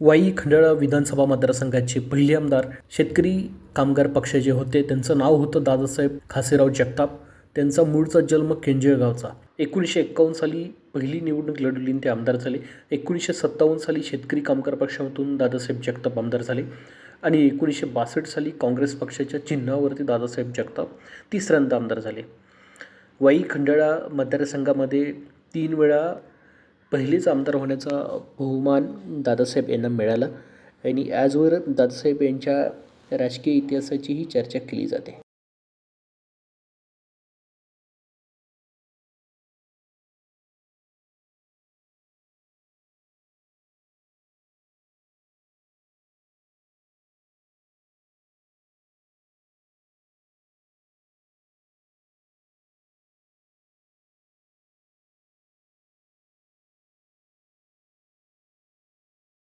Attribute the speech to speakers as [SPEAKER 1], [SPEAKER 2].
[SPEAKER 1] वाई खंडाळा विधानसभा मतदारसंघाचे पहिले आमदार शेतकरी कामगार पक्षाचे होते त्यांचं नाव होतं दादासाहेब खासेराव जगताप. त्यांचा मूळचा जन्म केंजळगावचा. एकोणीसशे एक्कावन्न साली पहिली निवडणूक लढवली ते आमदार झाले. एकोणीसशे सत्तावन्न साली शेतकरी कामगार पक्षातून दादासाहेब जगताप आमदार झाले. आणि एकोणीसशे बासष्ट साली काँग्रेस पक्षाच्या चिन्हावरती दादासाहेब जगताप तिसऱ्यांदा आमदार झाले. वाई खंडाळा मतदारसंघामध्ये तीन वेळा पहिलेच आमदार होण्याचा बहुमान दादासाहेब यांना मिळाला. आणि आजवर दादासाहेब यांच्या राजकीय इतिहासाचीही चर्चा केली जाते.